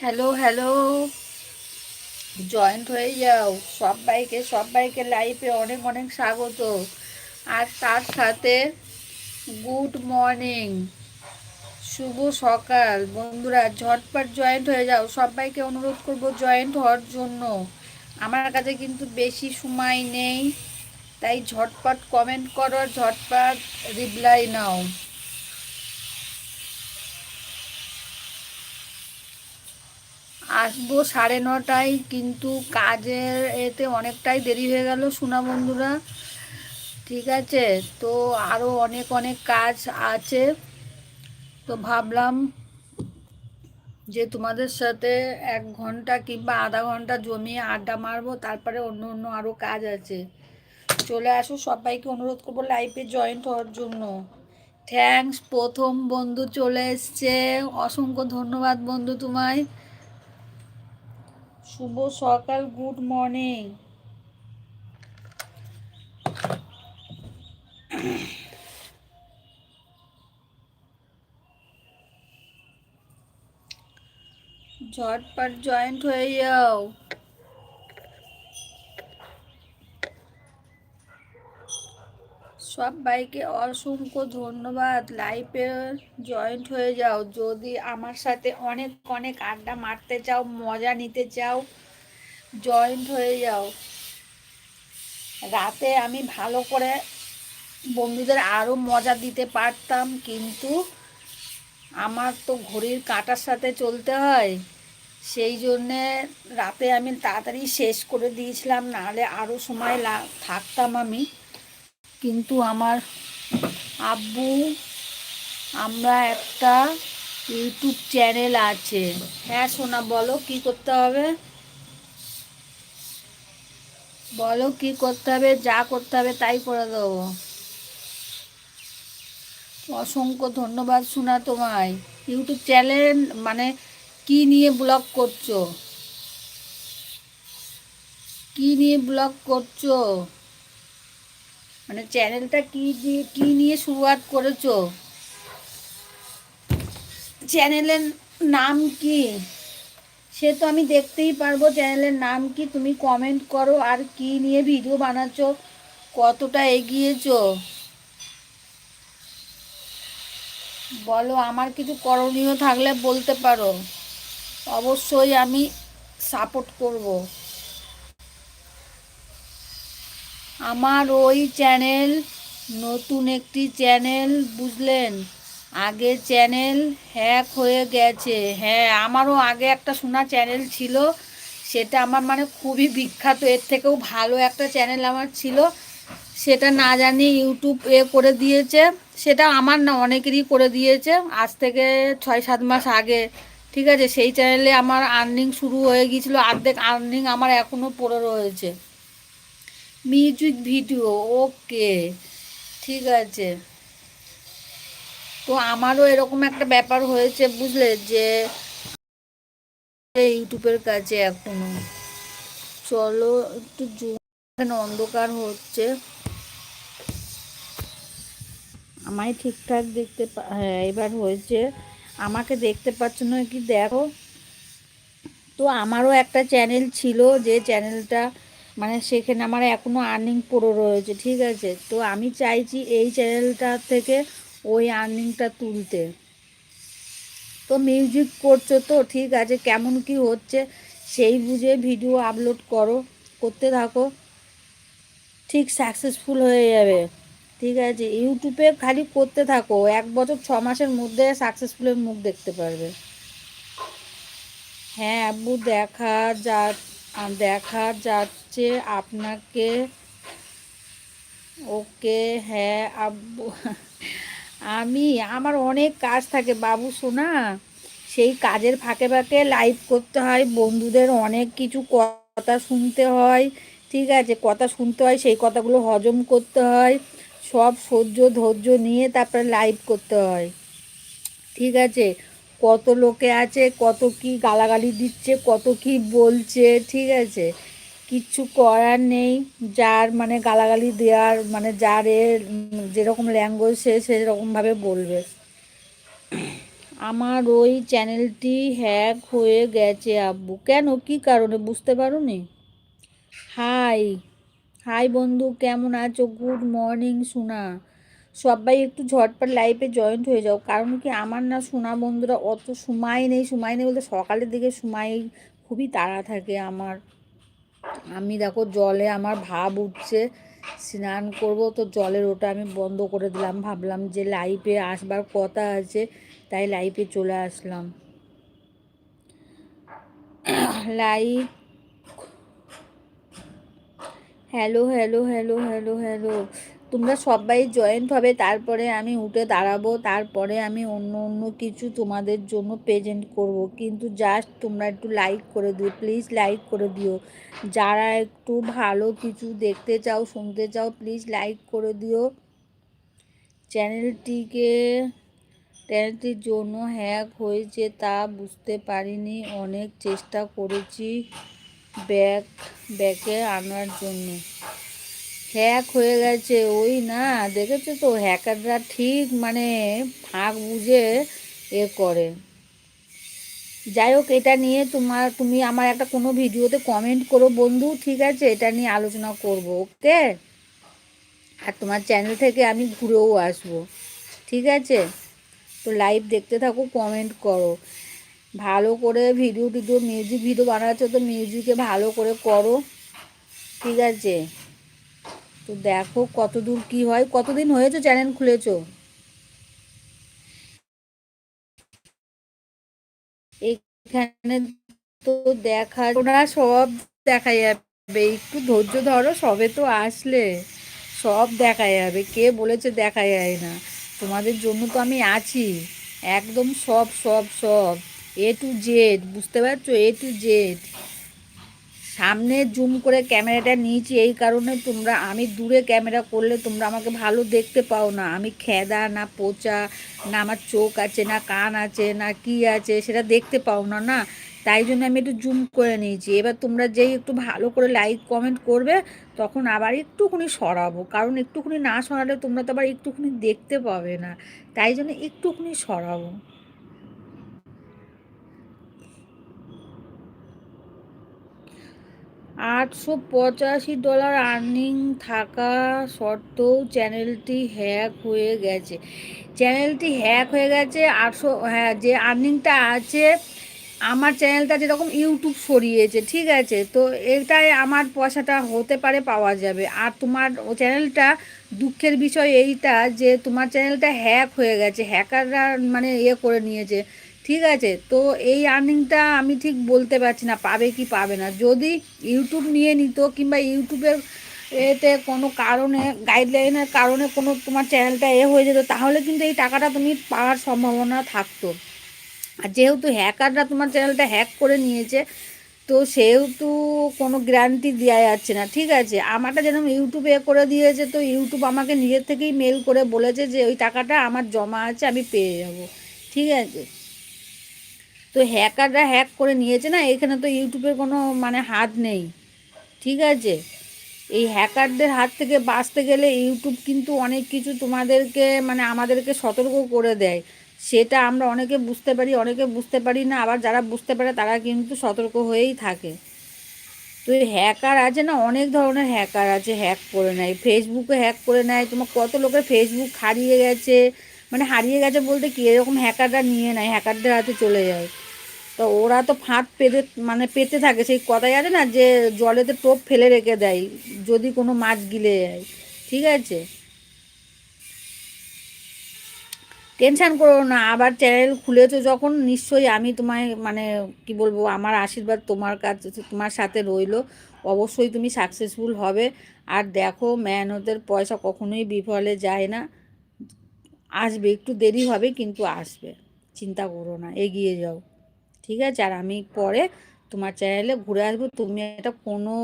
Hello hello joint হয়ে যাও। সবাইকে সবাইকে লাইফে অনেক অনেক স্বাগত। আর তার সাথে গুড মর্নিং শুভ সকাল। বন্ধুরা, ঝটপট জয়েন্ট হয়ে যাও। সবাইকে অনুরোধ করব জয়েন্ট হওয়ার জন্য। আমার কাছে কিন্তু বেশি সময় নেই। তাই ঝটপট কমেন্ট করো ঝটপট রিপ্লাই নাও। আসব সাড়ে নটায়, কিন্তু কাজের এতে অনেকটাই দেরি হয়ে গেল সোনা বন্ধুরা। ঠিক আছে? তো আরও অনেক অনেক কাজ আছে। তো ভাবলাম যে তোমাদের সাথে এক ঘণ্টা কিংবা আধা ঘণ্টা জমিয়ে আড্ডা মারবো, তারপরে অন্য অন্য আরও কাজ আছে। চলে আসো, সবাইকে অনুরোধ করব লাইফে জয়েন্ট হওয়ার জন্য। থ্যাংকস প্রথম বন্ধু চলে এসছে। অসংখ্য ধন্যবাদ বন্ধু তোমায়। শুভ সকাল গুড মর্নিং। ঝটপট জয়েন্ট হয়ে যাও। সবাইকে অসংখ্য ধন্যবাদ। লাইফে জয়েন্ট হয়ে যাও। যদি আমার সাথে অনেক অনেক আড্ডা মারতে চাও, মজা নিতে চাও, জয়েন্ট হয়ে যাও। রাতে আমি ভালো করে বন্ধুদের আরও মজা দিতে পারতাম, কিন্তু আমার তো ঘড়ির কাঁটার সাথে চলতে হয়। সেই জন্যে রাতে আমি তাড়াতাড়ি শেষ করে দিয়েছিলাম, নাহলে আরও সময় থাকতাম আমি। কিন্তু আমার আব্বু, আমরা একটা ইউটিউব চ্যানেল আছে। হ্যাঁ সোনা, বলো কি করতে হবে? বলো কি করতে হবে, যা করতে হবে তাই করে দেবো। অসংখ্য ধন্যবাদ শোনা তোমায়। ইউটিউব চ্যানেল মানে কি নিয়ে ব্লগ করছ? কি নিয়ে ব্লগ করছ? মানে চ্যানেলটা কি দিয়ে কি নিয়ে শুরুয়াত করেছ? চ্যানেলের নাম কি? সে তো আমি দেখতেই পারব চ্যানেলের নাম কি। তুমি কমেন্ট করো আর কি নিয়ে ভিডিও বানাচ্ছ, কতটা এগিয়েছো? বলো, আমার কিছু করণীয় থাকলে বলতে পারো। অবশ্যই আমি সাপোর্ট করব। আমার ওই চ্যানেল, নতুন একটি চ্যানেল, বুঝলেন? আগে চ্যানেল হ্যাক হয়ে গেছে। হ্যাঁ আমারও আগে একটা শোনা চ্যানেল ছিল। সেটা আমার মানে খুবই বিখ্যাত। এর থেকেও ভালো একটা চ্যানেল আমার ছিল। সেটা না জানি ইউটিউব এ করে দিয়েছে। সেটা আমার না অনেকেরই করে দিয়েছে। আজ থেকে ছয়, সাত মাস আগে। ঠিক আছে? সেই চ্যানেলে আমার আর্নিং শুরু হয়ে গিয়েছিল। অর্ধেক আর্নিং আমার এখনও পড়ে রয়েছে। মিউজিক ভিডিও, ওকে, ঠিক আছে। তো আমারও এরকম একটা ব্যাপার হয়েছে, বুঝলে, যে ইউটিউবের কাছে এখনও। চলো, একটু এখানে অন্ধকার হচ্ছে। আমায় ঠিকঠাক দেখতে হ্যাঁ এবার হয়েছে। আমাকে দেখতে পাচ্ছ না কি দেখো? তো আমারও একটা চ্যানেল ছিল, যে চ্যানেলটা মানে সেখানে আমার এখনও আর্নিং পড়ে রয়েছে, ঠিক আছে? তো আমি চাইছি এই চ্যানেলটা থেকে ওই আর্নিংটা তুলতে। তো মিউজিক করছ তো, ঠিক আছে? কেমন কি হচ্ছে সেই বুঝে ভিডিও আপলোড করো, করতে থাকো। ঠিক সাকসেসফুল হয়ে যাবে, ঠিক আছে? ইউটিউবে খালি করতে থাকো, এক বছর ছ মাসের মধ্যে সাকসেসফুলের মুখ দেখতে পারবে। হ্যাঁ আব্বু দেখা যা দেখা যাচ্ছে আপনাকে, ওকে হ্যাঁ আব্বু। আমি, আমার অনেক কাজ থাকে বাবু শোনা সেই কাজের ফাঁকে ফাঁকে লাইভ করতে হয়, বন্ধুদের অনেক কিছু কথা শুনতে হয়, ঠিক আছে? কথা শুনতে হয়, সেই কথাগুলো হজম করতে হয়, সব সহ্য ধৈর্য নিয়ে তারপরে লাইভ করতে হয়, ঠিক আছে? কত লোকে আছে, কত কি গালাগালি দিচ্ছে, কত কি বলছে, ঠিক আছে? কিচ্ছু করার নেই। যার মানে গালাগালি দেওয়ার মানে যার এর যেরকম ল্যাঙ্গুয়েজ সে সেরকমভাবে বলবে। আমার ওই চ্যানেলটি হ্যাক হয়ে গেছে, আব্বু। কেন? কি কারণে? বুঝতে পারোনি? হাই হাই বন্ধু, কেমন আছো? গুড মর্নিং সোনা। সবাই একটু ঝটপট লাইফে জয়েন্ট হয়ে যাও। কারণ কি আমার না সোনা বন্ধুরা অত সময় নেই সময় নেই বলতে সকালের দিকে সময় খুবই তাড়া থাকে আমার। আমি দেখো জলে আমার ভাব উঠছে, স্নান করব তো জলের ওটা আমি বন্ধ করে দিলাম। ভাবলাম যে লাইফে আসবার কথা আছে, তাই লাইফে চলে আসলাম। Live hello hello hello hello hello তোমরা সবাই জয়েন্ট হবে, তারপরে আমি উঠে দাঁড়াবো, তারপরে আমি অন্য অন্য কিছু তোমাদের জন্য প্রেজেন্ট করব। কিন্তু জাস্ট তোমরা একটু লাইক করে দিও প্লিজ লাইক করে দিও। যারা একটু ভালো কিছু দেখতে চাও, শুনতে চাও প্লিজ লাইক করে দিও। চ্যানেলটিকে, চ্যানেলটির জন্য হ্যাক হয়েছে তা বুঝতে পারিনি, অনেক চেষ্টা করেছি ব্যাক ব্যাকে আনার জন্য। হ্যাক হয়ে গেছে, ওই না, দেখেছ তো? হ্যাকাররা ঠিক মানে ফাঁক বুঝে এ করে। যাই হোক, এটা নিয়ে তোমার, তুমি আমার একটা কোনো ভিডিওতে কমেন্ট করো বন্ধু, ঠিক আছে? এটা নিয়ে আলোচনা করব, ওকে? আর তোমার চ্যানেল থেকে আমি ঘুরেও আসব, ঠিক আছে? তো লাইভ দেখতে থাকো কমেন্ট করো। ভালো করে ভিডিও টিডিও মিউজিক ভিডিও বানাচ্ছ তো মিউজিকে ভালো করে করো, ঠিক আছে? তো দেখো কত দূর কী হয়, কতদিন হয়েছে চ্যানেল খুলেছো? এখানে তো দেখা ওরা সব দেখা যাবে। একটু ধৈর্য ধরো, সবে তো আসলে। সব দেখা যাবে, কে বলেছে দেখা যায় না। তোমাদের জন্য তো আমি আছি। একদম সব সব সব। এ টু জেড বুঝতে পারছ? এ টু জেড সামনে জুম করে ক্যামেরাটা নিয়েছি, এই কারণে তোমরা, আমি দূরে ক্যামেরা করলে তোমরা আমাকে ভালো দেখতে পাও না। আমি খেদা না পোচা, না আমার চোখ আছে, না কান আছে, না কি আছে, সেটা দেখতে পাও না না? তাই জন্য আমি একটু জুম করে নিয়েছি। এবার তোমরা যেই একটু ভালো করে লাইক, কমেন্ট করবে, তখন আবার একটুখানি সরাবো। কারণ একটুখানি না সরালে তোমরা তো আবার একটুখানি দেখতে পাবে না। তাই জন্য একটুখানি সরাবো। আটশো পঁচাশি ডলার আর্নিং থাকা সত্ত্বেও চ্যানেলটি হ্যাক হয়ে গেছে। চ্যানেলটি হ্যাক হয়ে গেছে, আটশো হ্যাঁ যে আর্নিংটা আছে, আমার চ্যানেলটা যেরকম ইউটিউব সরিয়েছে ঠিক আছে? তো এটাই আমার পয়সাটা হতে পারে, পাওয়া যাবে। আর তোমার ও চ্যানেলটা, দুঃখের বিষয় এইটা যে তোমার চ্যানেলটা হ্যাক হয়ে গেছে, হ্যাকাররা মানে ইয়ে করে নিয়েছে। ঠিক আছে, তো এই আর্নিংটা আমি ঠিক বলতে পারছি না, পাবে কি পাবে না। যদি ইউটিউব নিয়ে নিত কিংবা ইউটিউবের এতে কোনো কারণে গাইডলাইনের কারণে কোনো তোমার চ্যানেলটা এ হয়ে যেত, তাহলে কিন্তু এই টাকাটা তুমি পাওয়ার সম্ভাবনা থাকতো। আর যেহেতু হ্যাকাররা তোমার চ্যানেলটা হ্যাক করে নিয়েছে, তো সেহেতু কোনো গ্যারান্টি দেওয়া যাচ্ছে না, ঠিক আছে। আমারটা যেরকম ইউটিউবে করে দিয়েছে, তো ইউটিউব আমাকে নিজের থেকেই মেল করে বলেছে যে, ওই টাকাটা আমার জমা আছে, আমি পেয়ে যাব। ঠিক আছে। তো হ্যাকাররা হ্যাক করে নিয়েছে না, এখানে তো ইউটিউবের কোনো মানে হাত নেই। ঠিক আছে? এই হ্যাকারদের হাত থেকে বাঁচতে গেলে ইউটিউব কিন্তু অনেক কিছু তোমাদেরকে মানে আমাদেরকে সতর্ক করে দেয়। সেটা আমরা অনেকে বুঝতে পারি, অনেকে বুঝতে পারি না, আবার যারা বুঝতে পারে তারা কিন্তু সতর্ক হয়েই থাকে। তো হ্যাকার আছে না, অনেক ধরনের হ্যাকার আছে হ্যাক করে নেয়। ফেসবুকে হ্যাক করে নেয়, তোমার কত লোকের ফেসবুক হারিয়ে গেছে মানে হারিয়ে গেছে বলতে কি, এরকম হ্যাকাররা নিয়ে নেয় হ্যাকারদের হাতে চলে যায়। তো ওরা তো ফাঁদ পেতে মানে পেতে থাকে, সেই কথাই আছে না যে জলেতে টোপ ফেলে রেখে দেয়, যদি কোনো মাছ গিলে যায়, ঠিক আছে? টেনশান করো না, আবার চ্যানেল খুলেছো যখন, নিশ্চয়ই আমি তোমায় মানে কি বলব, আমার আশীর্বাদ তোমার কাছে, তোমার সাথে রইল, অবশ্যই তুমি সাকসেসফুল হবে। আর দেখো মেহনতের পয়সা কখনোই বিফলে যায় না। আসবে, একটু দেরি হবে কিন্তু আসবে। চিন্তা করো না, এগিয়ে যাও। ঠিক আছে? আর আমি পরে তোমার চ্যানেলে ঘুরে আসব। তুমি একটা কোনো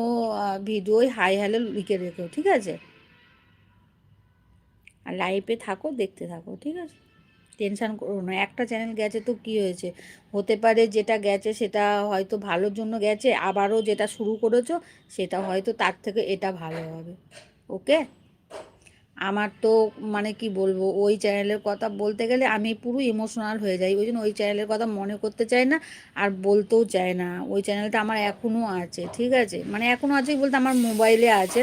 ভিডিওই হাই হ্যালো লিখে রেখো, ঠিক আছে? আর লাইভে থাকো, দেখতে থাকো, ঠিক আছে? টেনশান করো না। একটা চ্যানেল গেছে তো কি হয়েছে? হতে পারে যেটা গেছে সেটা হয়তো ভালোর জন্য গেছে, আবারও যেটা শুরু করেছ, সেটা হয়তো তার থেকে এটা ভালো হবে। ওকে আমার তো মানে কি বলব, ওই চ্যানেলের কথা বলতে গেলে আমি পুরো ইমোশনাল হয়ে যাই। ওই জন্য ওই চ্যানেলের কথা মনে করতে চাই না আর বলতেও চাই না। ওই চ্যানেলটা আমার এখনও আছে, ঠিক আছে? মানে এখনও আছে বলতে আমার মোবাইলে আছে।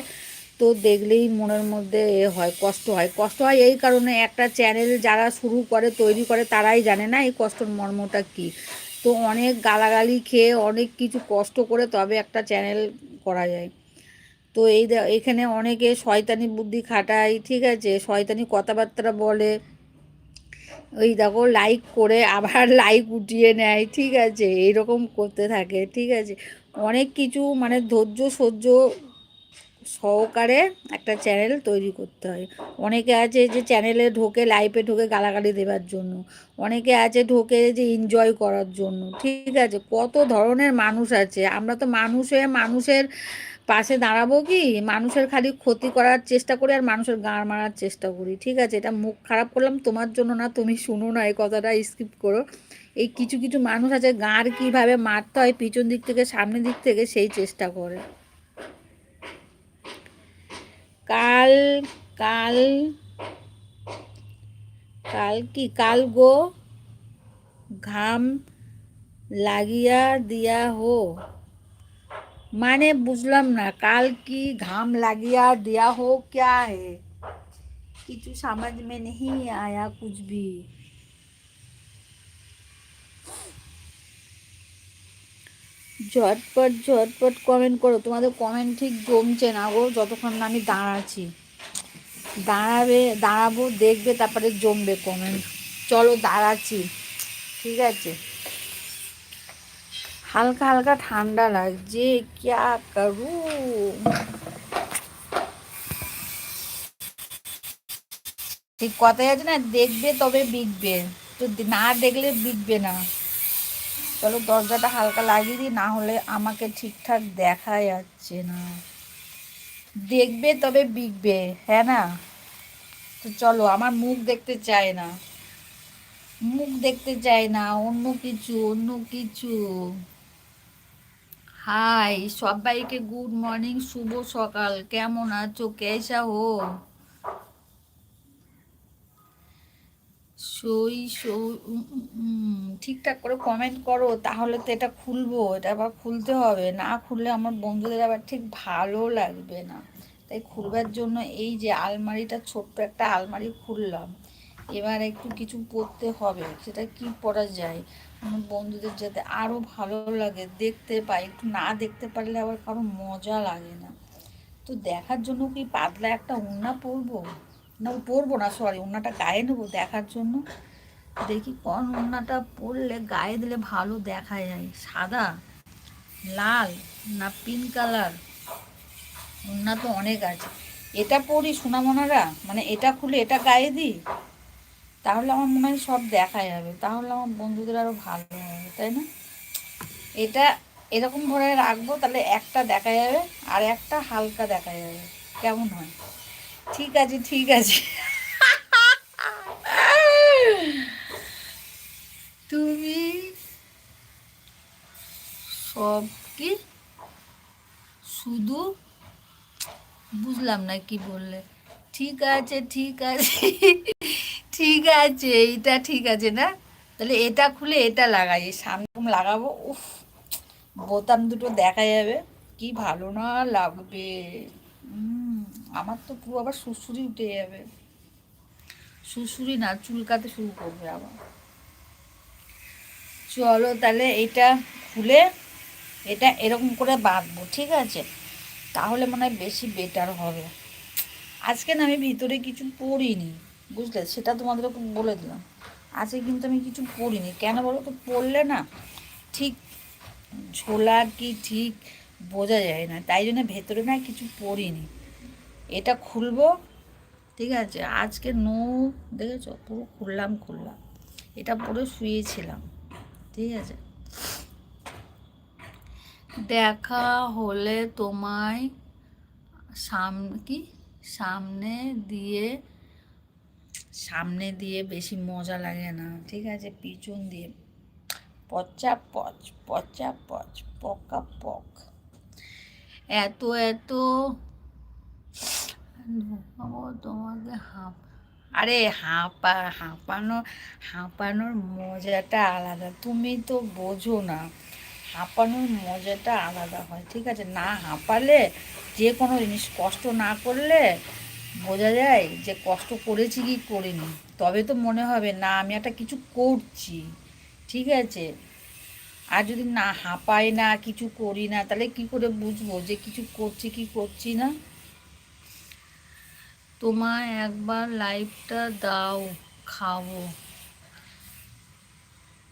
তো দেখলেই মনের মধ্যে এ হয়, কষ্ট হয়। কষ্ট হয় এই কারণে একটা চ্যানেল যারা শুরু করে, তৈরি করে তারাই জানে না এই কষ্টর মর্মটা কী। তো অনেক গালাগালি খেয়ে অনেক কিছু কষ্ট করে তবে একটা চ্যানেল করা যায়। তো এই এখানে অনেকে শয়তানি বুদ্ধি খাটায়, ঠিক আছে? শয়তানি কথাবার্তা বলে। ওই দেখো লাইক করে আবার লাইক উঠিয়ে নেয়, ঠিক আছে? এইরকম করতে থাকে, ঠিক আছে? অনেক কিছু মানে ধৈর্য সহ্য সহকারে একটা চ্যানেল তৈরি করতে হয়। অনেকে আছে যে চ্যানেলে ঢোকে লাইফে ঢোকে গালাগালি দেওয়ার জন্য। অনেকে আছে ঢোকে যে এনজয় করার জন্য, ঠিক আছে? কত ধরনের মানুষ আছে। আমরা তো মানুষে, মানুষের পাশে দাঁড়াবো কি? মানুষের খালি ক্ষতি করার চেষ্টা করি আর মানুষের গাঁড় মারার চেষ্টা করি, ঠিক আছে? এটা মুখ খারাপ করলাম, তোমার জন্য না, তুমি শুনো না, এই কথাটা স্কিপ করো। এই কিছু কিছু মানুষ আছে, গাঁড় কীভাবে মারতে হয়, পিছন দিক থেকে সামনের দিক থেকে, সেই চেষ্টা করে। কাল কাল কাল কি? কাল গো, ঘাম লাগিয়া দিয়া হো। মানে বুঝলাম না কাল কি ঘাম লাগিয়া दिया हो क्या है কিছু समझ में नहीं आया कुछ भी ঝটপট ঝটপট কমেন্ট করো তোমাদের কমেন্ট ঠিক জমছে না গো যতক্ষণ না আমি দাঁড়াচ্ছি দাঁড়াবে দাঁড়াবো দেখবে তারপরে জমবে কমেন্ট চলো দাঁড়াচ্ছি ঠিক আছে হালকা হালকা ঠান্ডা লাগছে, ক্যা করু? ঠিক কথাই আছে না, দেখবে তবে বিকবে। তো না দেখলে বিকবে না। চলো দরজাটা হালকা লাগিয়ে দিই, না হলে আমাকে ঠিকঠাক দেখা যাচ্ছে না। দেখবে তবে বিকবে হ্যাঁ না? তো চলো, আমার মুখ দেখতে চায় না। মুখ দেখতে চায় না, অন্য কিছু অন্য কিছু। হাই, সবাইকে গুড মর্নিং, শুভ সকাল। কেমন আছো? কেসা হো? সই ঠিকঠাক করে কমেন্ট করো, তাহলে তো এটা খুলবো। এটা আবার খুলতে হবে। না খুললে আমার বন্ধুদের আবার ঠিক ভালো লাগবে না। তাই খুলবার জন্য এই যে আলমারিটা, ছোট্ট একটা আলমারি খুললাম। এবার একটু কিছু পড়তে হবে। সেটা কি পড়া যায়? আমার বন্ধুদের যাতে আরও ভালো লাগে, দেখতে পাই, একটু না দেখতে পারলে আবার কারও মজা লাগে না। তো দেখার জন্য কি পাতলা একটা উন্না পরবো? না পরবো না সরি উন্নাটা গায়ে নেব দেখার জন্য। দেখি কোন উন্নাটা পরলে গায়ে দিলে ভালো দেখা যায়। সাদা? লাল? না পিঙ্ক কালার? উন্না তো অনেক আছে। এটা পরি সোনামোনারা মানে এটা খুলে এটা গায়ে দিই? তাহলে আমার মনে হয় সব দেখা যাবে। তাহলে আমার বন্ধুদের আরও ভালো হবে, তাই না? এটা এরকম ধরে রাখব, তাহলে একটা দেখা যাবে আর একটা হালকা দেখা যাবে। কেমন হয়? ঠিক আছে ঠিক আছে। তুমি সব কি? শুধু বুঝলাম না কি বললে। ঠিক আছে ঠিক আছে। ঠিক আছে, এইটা ঠিক আছে, না? তাহলে এটা খুলে এটা লাগাই সামনে লাগাবো, উফ, বোতাম দুটো দেখা যাবে, কি ভালো না লাগবে। আমার তো পুরো আবার সুসুরি উঠে যাবে। সুসুরি না, চুলকাতে শুরু করবে আবার। চলো তাহলে এটা খুলে এটা এরকম করে বাঁধবো, ঠিক আছে? তাহলে মনে হয় বেশি বেটার হবে। আজকে না আমি ভিতরে কিছু পড়িনি। বুঝলে? সেটা তোমাদের বলে দিলাম। আজকে কিন্তু আমি কিছু পড়িনি কেন বলো তো? পড়লে না ঠিক ঝোলা কি ঠিক বোঝা যায় না। তাই জন্য ভেতরে না কিছু পড়িনি। এটা খুলবো, ঠিক আছে? আজকে নো, দেখেছ? পুরো খুললাম খুললাম। এটা পুরো শুয়েছিলাম, ঠিক আছে? দেখা হলে তোমায় সাম, কি? সামনে দিয়ে সামনে দিয়ে বেশি মজা লাগে না, ঠিক আছে? পিছন দিয়ে। পচা পচ পচা পচ, পকা পক। এত এত। তোমাকে হাঁপ, আরে হাঁপা, হাঁপানো, হাঁপানোর মজাটা আলাদা। তুমি তো বোঝো না, হাঁপানোর মজাটা আলাদা হয়, ঠিক আছে? না হাঁপালে, যে কোনো জিনিস কষ্ট না করলে বোঝা যায় যে কষ্ট করেছি কি করিনি। তবে তো মনে হবে, না, আমি একটা কিছু করছি, ঠিক আছে? আর যদি না হাঁপাই না, কিছু করি না, তাহলে কি করে বুঝব যে কিছু করছি কি করছি না? তোমায় একবার লাইভটা দাও, খাব।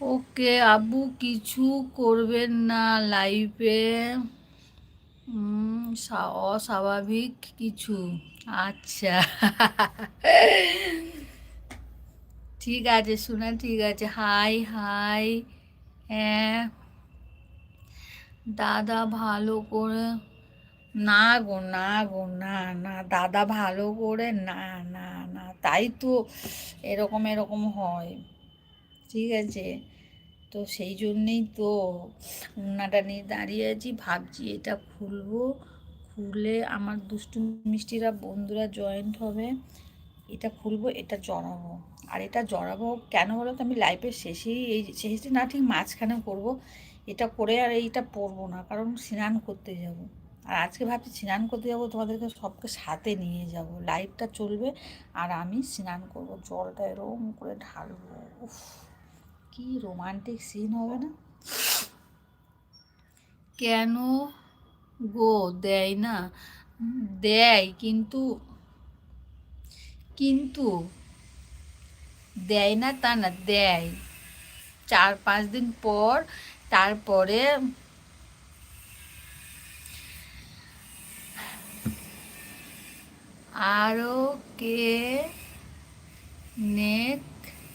ওকে আবু কিছু করবেন না লাইফে। অস্বাভাবিক কিছু। আচ্ছা। ঠিক আছে শোনা ঠিক আছে। Hi hi. হ্যাঁ। দাদা ভালো করে, না গো না গো, না না, দাদা ভালো করে, না না না, তাই তো এরকম এরকম হয়। ঠিক আছে। তো সেই জন্যেই তো উন্নাটা নিয়ে দাঁড়িয়ে আছি, ভাবছি এটা খুলবো। খুলে আমার দুষ্টু মিষ্টিরা বন্ধুরা জয়েন্ট হবে, এটা খুলবো, এটা জড়াবো। আর এটা জড়াবো কেন বলো তো, আমি লাইফের শেষেই এই শেষে না ঠিক মাঝখানে করব, এটা করে আর এইটা পরবো না, কারণ স্নান করতে যাব। আর আজকে ভাবছি স্নান করতে যাব, তোমাদেরকে সবকে সাথে নিয়ে যাব। লাইভটা চলবে আর আমি স্নান করব, জলটা এরকম করে ঢালবো, উফ, কি রোমান্টিক সিন হবে না? কেন গো, দেয় না। দেয়, কিন্তু কিন্তু, দেয় না তা না, দেয়। চার, পাঁচ দিন পর, তারপরে আরও কে নেট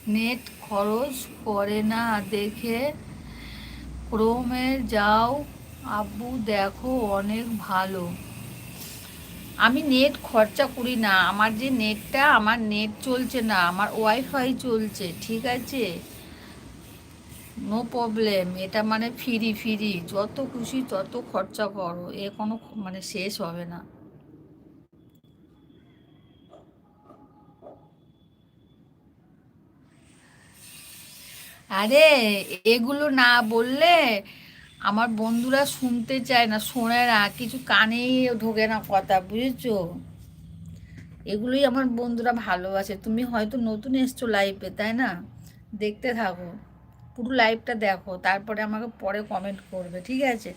নেট খরচ করে না দেখে ক্রোমের যাও আব্বু, দেখো, অনেক ভালো। আমি নেট খরচা করি না। আমার যে নেটটা, আমার নেট চলছে না। আমার ওয়াইফাই চলছে, ঠিক আছে? নো প্রবলেম এটা মানে ফ্রি ফ্রি যত খুশি তত খরচা করো। এ কোনো মানে শেষ হবে না। আরে, এগুলো না বললে আমার বন্ধুরা শুনতে চায় না, শোনে না, কিছু কানেই ঢোকে না কথা, বুঝেছ? এগুলোই আমার বন্ধুরা ভালোবাসে। তুমি হয়তো নতুন এসছো লাইফে তাই না? দেখতে থাকো। পুরো লাইভটা দেখো, তারপরে আমাকে পরে কমেন্ট করবে, ঠিক আছে?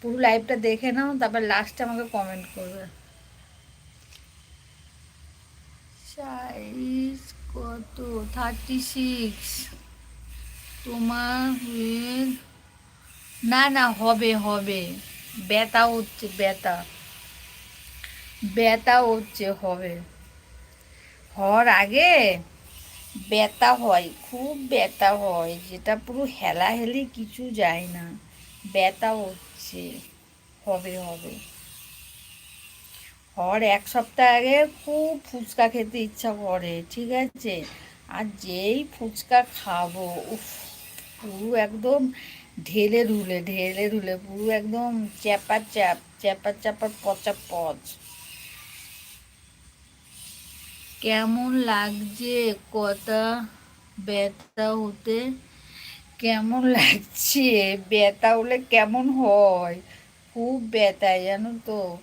পুরো লাইভটা দেখে নাও, তারপর লাস্টে আমাকে কমেন্ট করবে। সাইজ কত? থার্টি সিক্স তোমার না না, হবে হবে। ব্যথা হচ্ছে, ব্যথা। ব্যথা হচ্ছে, হবে। হওয়ার আগে ব্যথা হয়, খুব ব্যথা হয়, যেটা পুরো হেলাহেলি কিছু যায় না। ব্যথা হচ্ছে, হবে হবে। হওয়ার এক সপ্তাহ আগে খুব ফুচকা খেতে ইচ্ছা করে, ঠিক আছে? আর যেই ফুচকা খাব, উফ, পুরো একদম ঢেলে রুলে ঢেলে রুলে পুরো একদম চ্যাপা চ্যাপ, চ্যাপা চ্যাপার পচা পচ। কেমন লাগছে কথা ব্যথা হতে? কেমন লাগছে ব্যথা হলে কেমন হয়? খুব ব্যথা, জানো তো।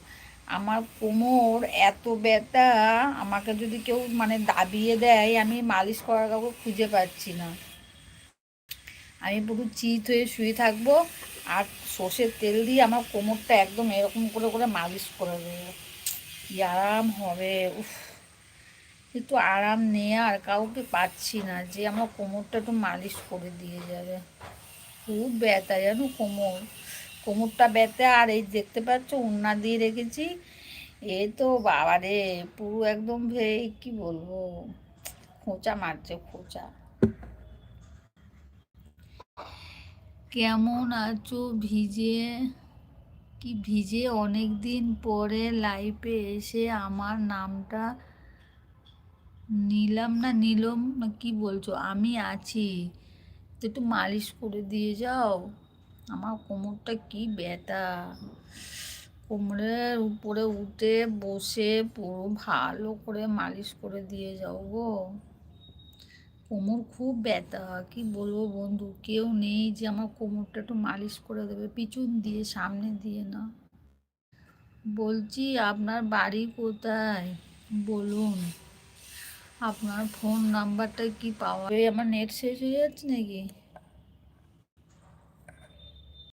আমার কোমর এত ব্যথা, আমাকে যদি কেউ মানে দাবিয়ে দেয়, আমি মালিশ করার কাউকে খুঁজে পাচ্ছি না। আমি পুরো চিত হয়ে শুয়ে থাকব আর সর্ষের তেল দিয়ে আমার কোমরটা একদম এরকম করে করে মালিশ করে দেবো। কি আরাম হবে, উফ। কিন্তু আরাম নিয়ে আর কাউকে পাচ্ছি না যে আমার কোমরটা একটু মালিশ করে দিয়ে যাবে। খুব ব্যথা, জানো কোমর? কোমরটা ব্যথা, আর এই দেখতে পাচ্ছ উন্না দিয়ে রেখেছি। এ তো বাবা রে পুরো একদম ভেই, কি বলব? খোঁচা মারছে, খোঁচা। কেমন আছো ভিজে? কি ভিজে? অনেক দিন পরে লাইফে এসে আমার নামটা নিলাম না নিলম না কি বলছো? আমি আছি। তো একটু মালিশ করে দিয়ে যাও। আমার কোমরটা কি ব্যথা। কোমরের উপরে উঠে বসে পুরো ভালো করে মালিশ করে দিয়ে যাও গো। কোমর খুব ব্যথা, কি বলব বন্ধু? কেউ নেই যে আমার কোমরটা একটু মালিশ করে দেবে, পিছন দিয়ে, সামনে দিয়ে না। বলছি, আপনার বাড়ি কোথায়? বলুন, আপনার ফোন নাম্বারটা কি পাওয়া আমার নেট শেষ হয়ে যাচ্ছে নাকি?